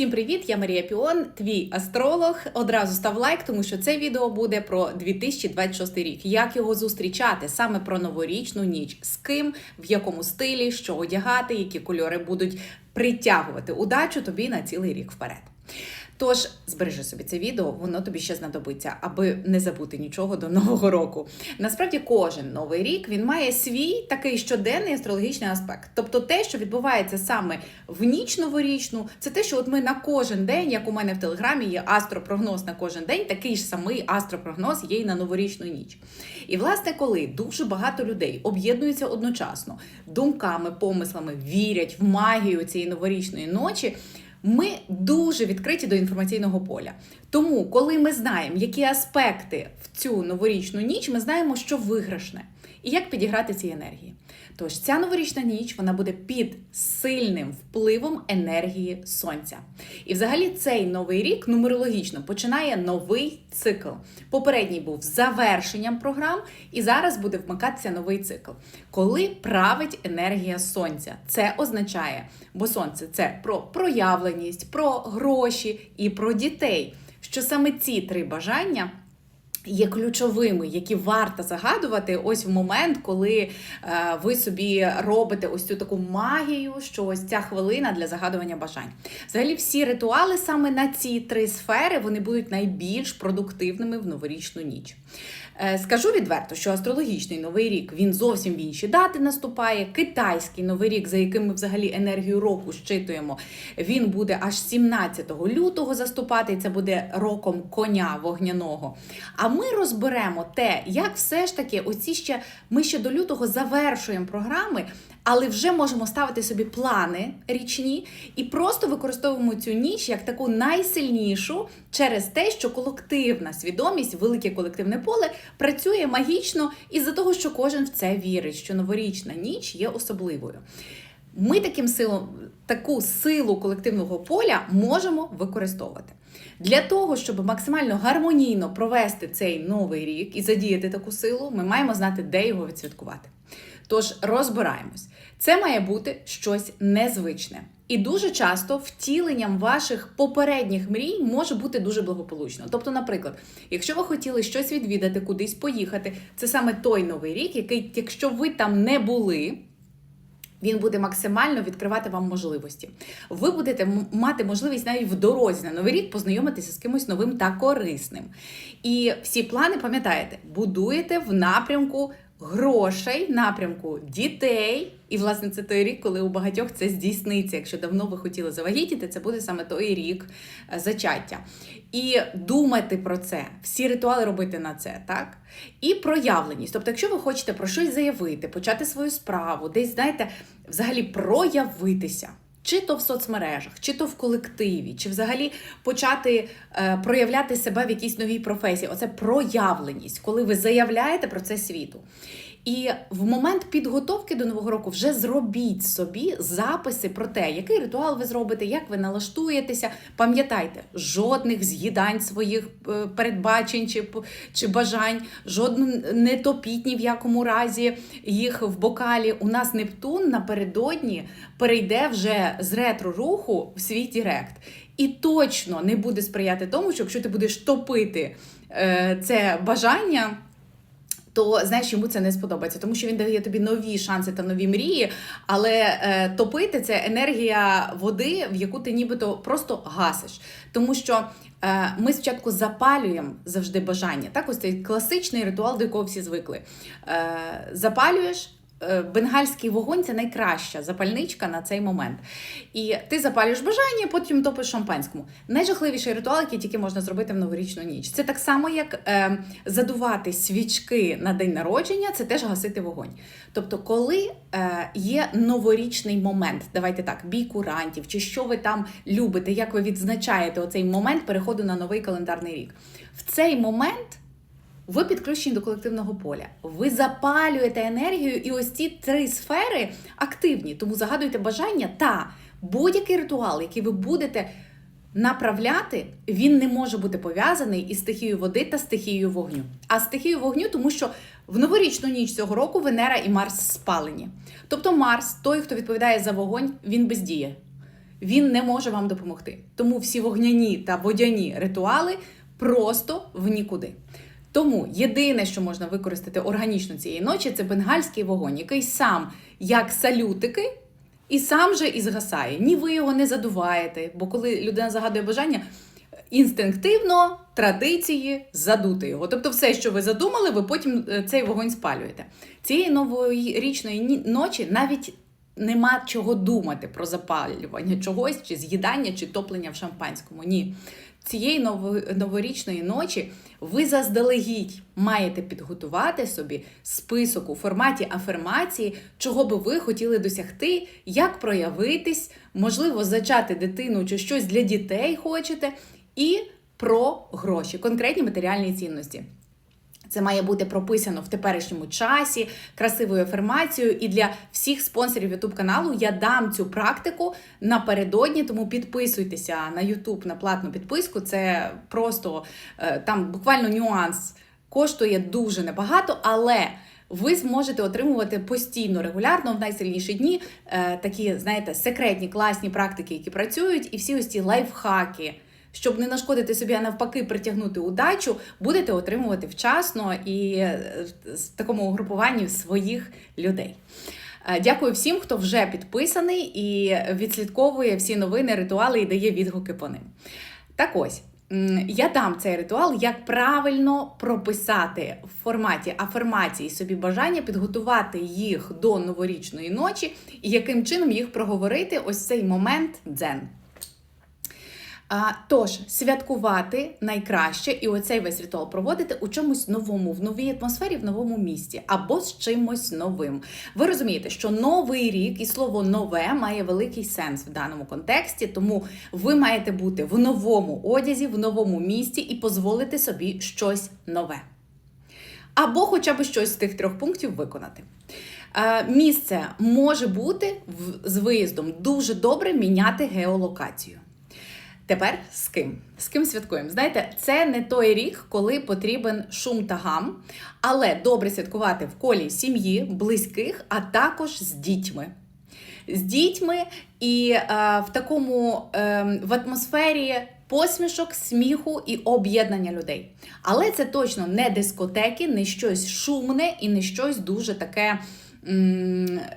Всім привіт! Я Марія Піон, твій астролог. Одразу став лайк, тому що це відео буде про 2026 рік. Як його зустрічати саме про новорічну ніч, з ким, в якому стилі, що одягати, які кольори будуть притягувати удачу тобі на цілий рік вперед. Тож збережи собі це відео, воно тобі ще знадобиться, аби не забути нічого до нового року. Насправді, кожен новий рік він має свій такий щоденний астрологічний аспект. Тобто, те, що відбувається саме в ніч новорічну, це те, що от ми на кожен день, як у мене в телеграмі є астропрогноз на кожен день, такий ж самий астропрогноз є й на новорічну ніч. І власне, коли дуже багато людей об'єднуються одночасно думками, помислами, вірять в магію цієї новорічної ночі. Ми дуже відкриті до інформаційного поля. Тому, коли ми знаємо, які аспекти в цю новорічну ніч, ми знаємо, що виграшне і як підіграти ці енергії. Тож ця новорічна ніч вона буде під сильним впливом енергії сонця. І взагалі цей новий рік нумерологічно починає новий цикл. Попередній був завершенням програм, і зараз буде вмикатися новий цикл. Коли править енергія сонця, це означає, бо сонце це про проявленість, про гроші і про дітей. Що саме ці три бажання Є ключовими, які варто загадувати ось в момент, коли е, ви собі робите ось цю таку магію, що ось ця хвилина для загадування бажань. Взагалі, всі ритуали саме на ці три сфери вони будуть найбільш продуктивними в новорічну ніч. Е, скажу відверто, що астрологічний новий рік він зовсім в інші дати наступає. Китайський новий рік, за яким ми взагалі енергію року щитуємо, він буде аж 17 лютого заступати, і це буде роком коня вогняного. А ми розберемо те, як все ж таки, оці ще ми ще до лютого завершуємо програми, але вже можемо ставити собі плани річні і просто використовуємо цю ніч як таку найсильнішу через те, що колективна свідомість, велике колективне поле працює магічно із-за того, що кожен в це вірить, що новорічна ніч є особливою. Ми таким силом, таку силу колективного поля можемо використовувати. Для того, щоб максимально гармонійно провести цей новий рік і задіяти таку силу, ми маємо знати, де його відсвяткувати. Тож розбираємось. Це має бути щось незвичне. І дуже часто втіленням ваших попередніх мрій може бути дуже благополучно. Тобто, наприклад, якщо ви хотіли щось відвідати, кудись поїхати, це саме той новий рік, який, якщо ви там не були. Він буде максимально відкривати вам можливості. Ви будете мати можливість навіть в дорозі на новий рік познайомитися з кимось новим та корисним. І всі плани, пам'ятаєте, будуєте в напрямку грошей, напрямку дітей. І, власне, це той рік, коли у багатьох це здійсниться. Якщо давно ви хотіли завагітіти, це буде саме той рік е, зачаття. І думати про це, всі ритуали робити на це, так? І проявленість. Тобто, якщо ви хочете про щось заявити, почати свою справу, десь, знаєте, взагалі проявитися. Чи то в соцмережах, чи то в колективі, чи взагалі почати е, проявляти себе в якійсь новій професії. Оце проявленість, коли ви заявляєте про це світу. І в момент підготовки до нового року вже зробіть собі записи про те, який ритуал ви зробите, як ви налаштуєтеся. Пам'ятайте, жодних з'їдань своїх е, передбачень чи чи бажань, жоден не топіть ні в якому разі їх в бокалі. У нас Нептун напередодні перейде вже з ретро руху в свій Дірект. І точно не буде сприяти тому, що якщо ти будеш топити е, це бажання то знаєш, йому це не сподобається, тому що він дає тобі нові шанси та нові мрії. Але е, топити це енергія води, в яку ти нібито просто гасиш. Тому що е, ми спочатку запалюємо завжди бажання. Так, ось цей класичний ритуал, до якого всі звикли. Е, Запалюєш. Е, бенгальський вогонь це найкраща запальничка на цей момент. І ти запалюєш бажання, потім топиш шампанському. Найжахливіший ритуал, який тільки можна зробити в новорічну ніч. Це так само, як е, задувати свічки на день народження, це теж гасити вогонь. Тобто, коли е, є новорічний момент, давайте так, бій курантів, чи що ви там любите, як ви відзначаєте оцей момент переходу на новий календарний рік. В цей момент. Ви підключені до колективного поля. Ви запалюєте енергію, і ось ці три сфери активні. Тому загадуйте бажання та будь-який ритуал, який ви будете направляти, він не може бути пов'язаний із стихією води та стихією вогню. А стихією вогню, тому що в новорічну ніч цього року Венера і Марс спалені. Тобто Марс, той, хто відповідає за вогонь, він бездіє. він не може вам допомогти. Тому всі вогняні та водяні ритуали просто в нікуди. Тому єдине, що можна використати органічно цієї ночі, це бенгальський вогонь, який сам як салютики, і сам же і згасає. Ні, ви його не задуваєте, бо коли людина загадує бажання, інстинктивно традиції задути його. Тобто, все, що ви задумали, ви потім е, цей вогонь спалюєте. Цієї новорічної ні- ночі навіть нема чого думати про запалювання чогось, чи з'їдання, чи топлення в шампанському. Ні. Цієї ново- новорічної ночі ви заздалегідь маєте підготувати собі список у форматі афермації, чого би ви хотіли досягти, як проявитись, можливо, зачати дитину чи щось для дітей хочете, і про гроші, конкретні матеріальні цінності. Це має бути прописано в теперішньому часі, красивою афірмацією. І для всіх спонсорів YouTube каналу я дам цю практику напередодні, тому підписуйтеся на YouTube на платну підписку. Це просто е, там буквально нюанс коштує дуже небагато, але. Ви зможете отримувати постійно, регулярно в найсильніші дні е, такі, знаєте, секретні класні практики, які працюють, і всі ось ці лайфхаки, щоб не нашкодити собі, а навпаки, притягнути удачу, будете отримувати вчасно і е, в такому угрупуванні своїх людей. Е, Дякую всім, хто вже підписаний і відслідковує всі новини, ритуали і дає відгуки по ним. Так ось. Я дам цей ритуал, як правильно прописати в форматі афірмації собі бажання, підготувати їх до новорічної ночі, і яким чином їх проговорити ось цей момент дзен. А, тож, святкувати найкраще і оцей весь ритуал проводити у чомусь новому, в новій атмосфері, в новому місті або з чимось новим. Ви розумієте, що новий рік і слово нове має великий сенс в даному контексті, тому ви маєте бути в новому одязі, в новому місті і дозволити собі щось нове. Або хоча б щось з тих трьох пунктів виконати. Е, Місце може бути з виїздом дуже добре міняти геолокацію. Тепер з ким? З ким святкуємо? Знаєте, це не той рік, коли потрібен шум та гам, але добре святкувати в колі сім'ї, близьких, а також з дітьми. З дітьми і е, в такому е, в атмосфері посмішок, сміху і об'єднання людей. Але це точно не дискотеки, не щось шумне і не щось дуже таке.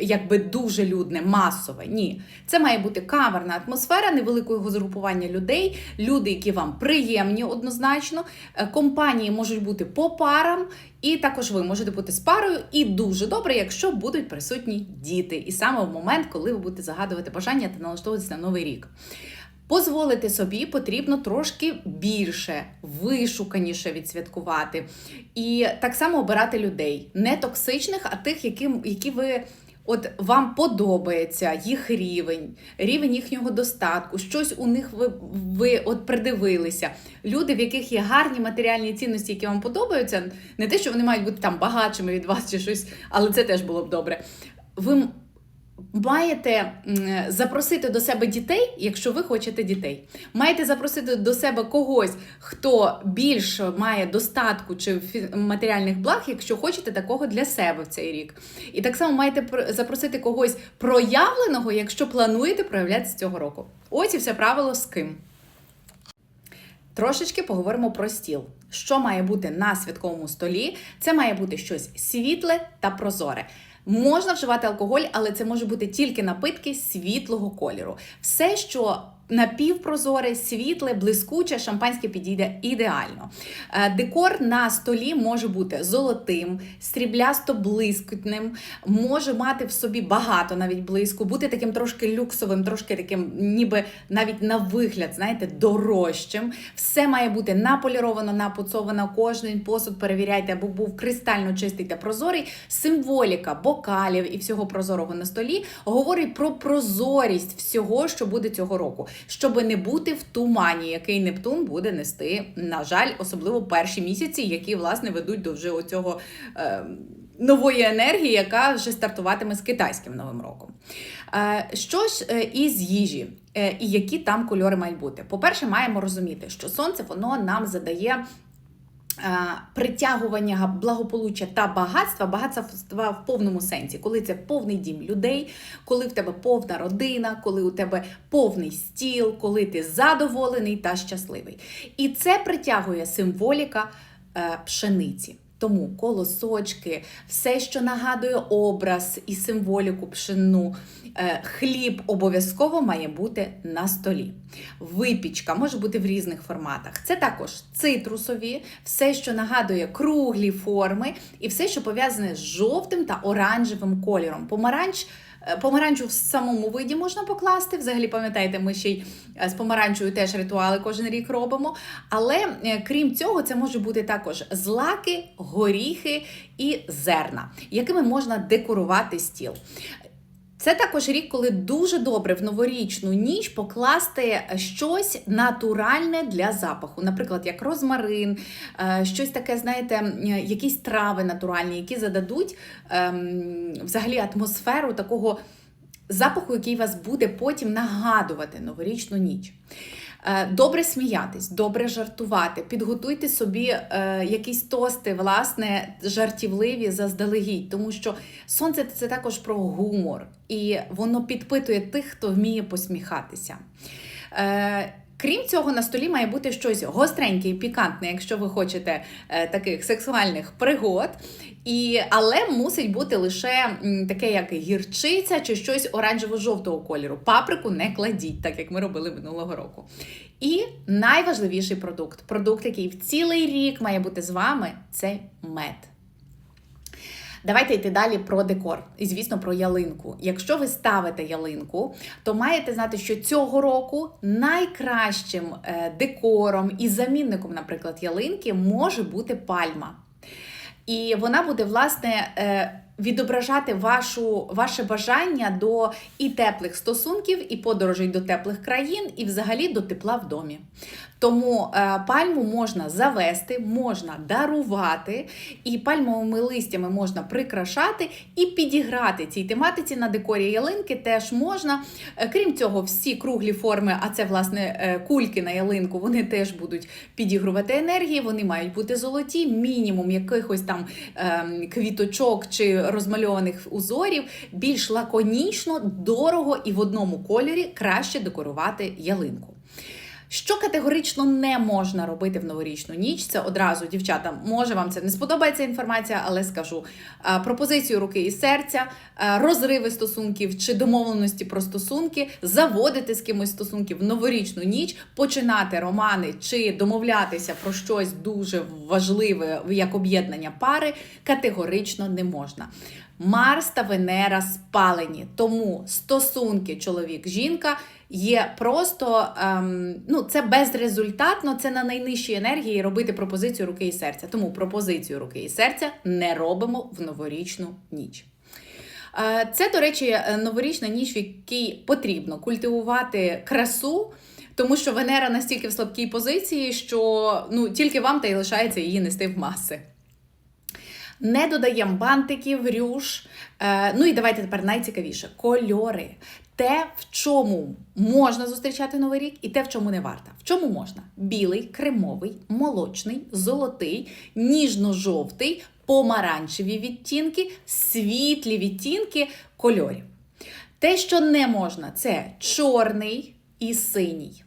Якби дуже людне, масове. Ні, це має бути каверна атмосфера невеликого згрупування людей, люди, які вам приємні однозначно. Е, Компанії можуть бути по парам, і також ви можете бути з парою. І дуже добре, якщо будуть присутні діти. І саме в момент, коли ви будете загадувати бажання та налаштовуватися на новий рік. Позволити собі потрібно трошки більше, вишуканіше відсвяткувати. І так само обирати людей, не токсичних, а тих, які, які ви. От вам подобається їх рівень, рівень їхнього достатку, щось у них ви, ви от придивилися. Люди, в яких є гарні матеріальні цінності, які вам подобаються, не те, що вони мають бути там багатшими від вас чи щось, але це теж було б добре. Ви маєте запросити до себе дітей, якщо ви хочете дітей. Маєте запросити до себе когось, хто більше має достатку чи матеріальних благ, якщо хочете такого для себе в цей рік. І так само маєте пр- запросити когось проявленого, якщо плануєте проявлятися цього року. Ось і все правило з ким. Трошечки поговоримо про стіл. Що має бути на святковому столі? Це має бути щось світле та прозоре. Можна вживати алкоголь, але це може бути тільки напитки світлого кольору. Все, що напівпрозоре, світле, блискуче, шампанське підійде ідеально. Е, Декор на столі може бути золотим, сріблясто-блискітним, може мати в собі багато навіть блиску, бути таким трошки люксовим, трошки таким, ніби навіть на вигляд, знаєте, дорожчим. Все має бути наполіровано, напуцовано, кожен посуд перевіряйте, аби був кристально чистий та прозорий. Символіка бокалів і всього прозорого на столі говорить про прозорість всього, що буде цього року, щоб не бути в тумані, який Нептун буде нести, на жаль, особливо перші місяці, які власне ведуть до вже оцього. Е, Нової енергії, яка вже стартуватиме з китайським новим роком. Е, Що ж е, із їжі Е, і які там кольори мають бути? По-перше, маємо розуміти, що сонце воно нам задає притягування благополуччя та багатства, багатства в повному сенсі, коли це повний дім людей, коли в тебе повна родина, коли у тебе повний стіл, коли ти задоволений та щасливий. І це притягує символіка е, пшениці. Тому колосочки, все, що нагадує образ і символіку пшену, е, хліб обов'язково має бути на столі. Випічка може бути в різних форматах. Це також цитрусові, все, що нагадує круглі форми, і все, що пов'язане з жовтим та оранжевим кольором. Помаранч. Е, Помаранчу в самому виді можна покласти. Взагалі, пам'ятаєте, ми ще й е, з помаранчою теж ритуали кожен рік робимо. Але е, крім цього, це може бути також злаки, горіхи і зерна, якими можна декорувати стіл. Це також рік, коли дуже добре в новорічну ніч покласти щось натуральне для запаху, наприклад, як розмарин, е, щось таке, знаєте, якісь трави натуральні, які зададуть ем, взагалі атмосферу такого запаху, який вас буде потім нагадувати новорічну ніч. Е, Добре сміятись, добре жартувати. Підготуйте собі е, якісь тости, власне, жартівливі заздалегідь, тому що сонце це також про гумор, і воно підпитує тих, хто вміє посміхатися. Е, Крім цього, на столі має бути щось гостреньке і пікантне, якщо ви хочете е, таких сексуальних пригод. І, але мусить бути лише м, таке, як гірчиця чи щось оранжево-жовтого кольору. Паприку не кладіть, так як ми робили минулого року. І найважливіший продукт продукт, який в цілий рік має бути з вами, це мед. Давайте йти далі про декор і, звісно, про ялинку. Якщо ви ставите ялинку, то маєте знати, що цього року найкращим е, декором і замінником, наприклад, ялинки може бути пальма. І вона буде, власне, е, відображати вашу, ваше бажання до і теплих стосунків, і подорожей до теплих країн, і взагалі до тепла в домі. Тому е, пальму можна завести, можна дарувати, і пальмовими листями можна прикрашати і підіграти цій тематиці на декорі ялинки теж можна. Е, Крім цього, всі круглі форми, а це власне е, кульки на ялинку, вони теж будуть підігрувати енергії, вони мають бути золоті, мінімум якихось там ем, квіточок чи розмальованих узорів, більш лаконічно, дорого і в одному кольорі краще декорувати ялинку. Що категорично не можна робити в новорічну ніч, це одразу, дівчата, може вам це не сподобається інформація, але скажу пропозицію руки і серця, розриви стосунків чи домовленості про стосунки, заводити з кимось стосунки в новорічну ніч, починати романи чи домовлятися про щось дуже важливе як об'єднання пари, категорично не можна. Марс та Венера спалені, тому стосунки чоловік-жінка є просто ем, ну це безрезультатно, це на найнижчій енергії робити пропозицію руки і серця. Тому пропозицію руки і серця не робимо в новорічну ніч. Е, Це, до речі, е, новорічна ніч, в якій потрібно культивувати красу, тому що Венера настільки в слабкій позиції, що ну, тільки вам та й лишається її нести в маси. Не додаємо бантиків, рюш. Е, ну і давайте тепер найцікавіше кольори. Те, в чому можна зустрічати новий рік, і те, в чому не варто. В чому можна? Білий, кремовий, молочний, золотий, ніжно-жовтий, помаранчеві відтінки, світлі відтінки кольорів. Те, що не можна, це чорний і синій,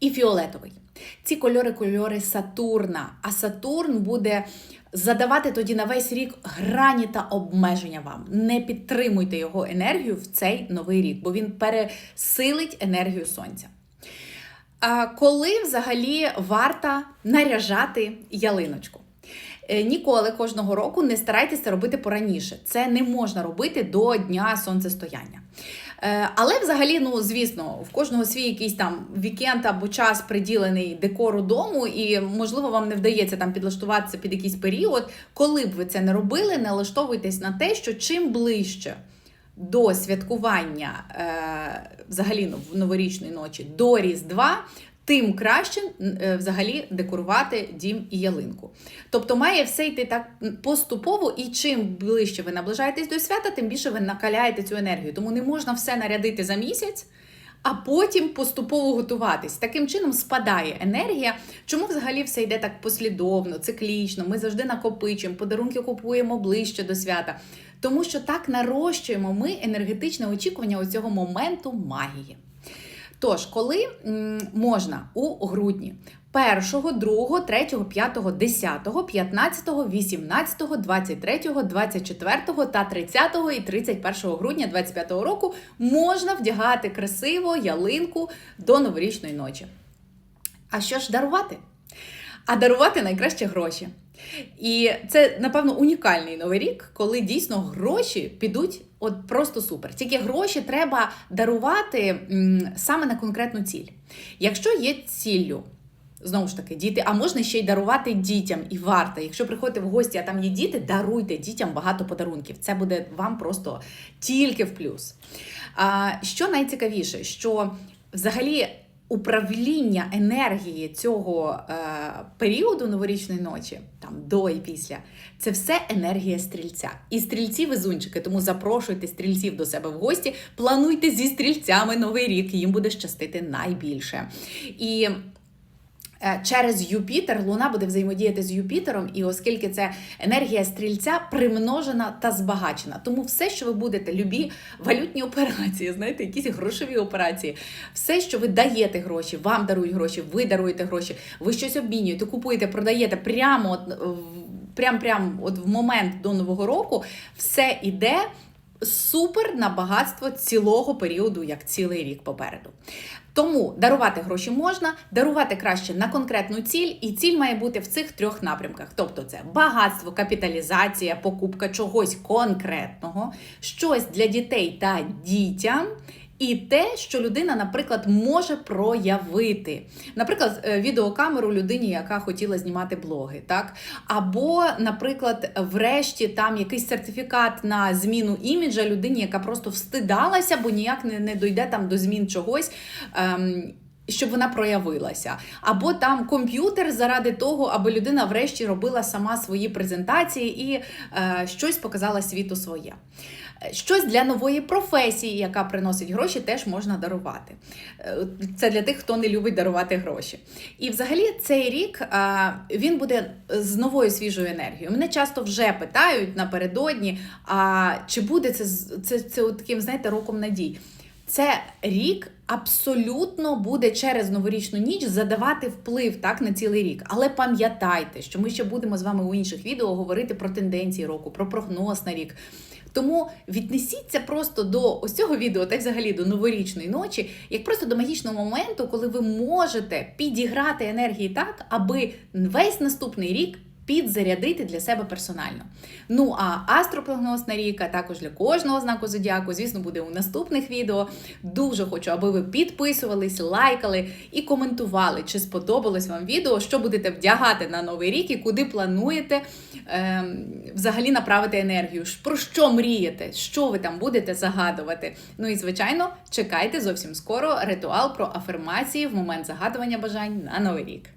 і фіолетовий. Ці кольори кольори Сатурна. А Сатурн буде задавати тоді на весь рік грані та обмеження вам. Не підтримуйте його енергію в цей новий рік, бо він пересилить енергію сонця. А коли взагалі варто наряжати ялиночку? Е, Ніколи кожного року не старайтеся робити пораніше. Це не можна робити до дня сонцестояння. Е, Але взагалі, ну звісно, в кожного свій якийсь там вікенд або час приділений декору дому, і можливо вам не вдається там підлаштуватися під якийсь період. Коли б ви це не робили, налаштовуйтесь на те, що чим ближче до святкування е, взагалі ну, в новорічної ночі до Різдва, тим краще е, взагалі декорувати дім і ялинку. Тобто має все йти так поступово, і чим ближче ви наближаєтесь до свята, тим більше ви накаляєте цю енергію. Тому не можна все нарядити за місяць. а потім поступово готуватись. Таким чином спадає енергія. Чому взагалі все йде так послідовно, циклічно? Ми завжди накопичуємо, подарунки купуємо ближче до свята. Тому що так нарощуємо ми енергетичне очікування у цього моменту магії. Тож, коли можна у грудні 1, 2, 3, 5, 10, 15, 18, 23, 24 та 30 і 31 грудня 25 року можна вдягати красиво ялинку до новорічної ночі. А що ж дарувати? А дарувати найкраще гроші. І це, напевно, унікальний новий рік, коли дійсно гроші підуть от просто супер. Тільки гроші треба дарувати саме на конкретну ціль. Якщо є ціллю, знову ж таки, діти, а можна ще й дарувати дітям, і варто. Якщо приходите в гості, а там є діти, даруйте дітям багато подарунків. Це буде вам просто тільки в плюс. А, що найцікавіше, що взагалі управління енергії цього е, періоду новорічної ночі, там до і після, це все енергія стрільця. І стрільці везунчики, тому запрошуйте стрільців до себе в гості, плануйте зі стрільцями новий рік, їм буде щастити найбільше. І Через Юпітер Луна буде взаємодіяти з Юпітером, і оскільки це енергія стрільця примножена та збагачена. Тому все, що ви будете, любі валютні операції, знаєте, якісь грошові операції, все, що ви даєте гроші, вам дарують гроші, ви даруєте гроші, ви щось обмінюєте, купуєте, продаєте прямо от, в- прям, прям от в момент до Нового року, все іде. Супер на багатство цілого періоду, як цілий рік попереду. Тому дарувати гроші можна, дарувати краще на конкретну ціль, і ціль має бути в цих трьох напрямках: тобто, це багатство, капіталізація, покупка чогось конкретного, щось для дітей та дітям. І те, що людина, наприклад, може проявити, наприклад, е, відеокамеру людині, яка хотіла знімати блоги, так або, наприклад, врешті там якийсь сертифікат на зміну іміджа людині, яка просто встидалася, бо ніяк не, не дойде там до змін чогось. Ем, щоб вона проявилася, або там комп'ютер заради того, аби людина врешті робила сама свої презентації і е, щось показала світу своє. Е, Щось для нової професії, яка приносить гроші, теж можна дарувати. Е, Це для тих, хто не любить дарувати гроші. І взагалі цей рік він буде з новою свіжою енергією. Мене часто вже питають напередодні, а чи буде це це, це таким, знаєте, роком надій. Це рік абсолютно буде через новорічну ніч задавати вплив так на цілий рік. Але пам'ятайте, що ми ще будемо з вами у інших відео говорити про тенденції року, про прогноз на рік. Тому віднесіться просто до ось цього відео, та й взагалі до новорічної ночі, як просто до магічного моменту, коли ви можете підіграти енергії так, аби весь наступний рік підзарядити для себе персонально. Ну а астропрогноз на рік, а також для кожного знаку зодіаку, звісно, буде у наступних відео. Дуже хочу, аби ви підписувались, лайкали і коментували, чи сподобалось вам відео, що будете вдягати на новий рік і куди плануєте ем, взагалі направити енергію. Про що мрієте? Що ви там будете загадувати? Ну і звичайно, чекайте зовсім скоро ритуал про афирмації в момент загадування бажань на новий рік.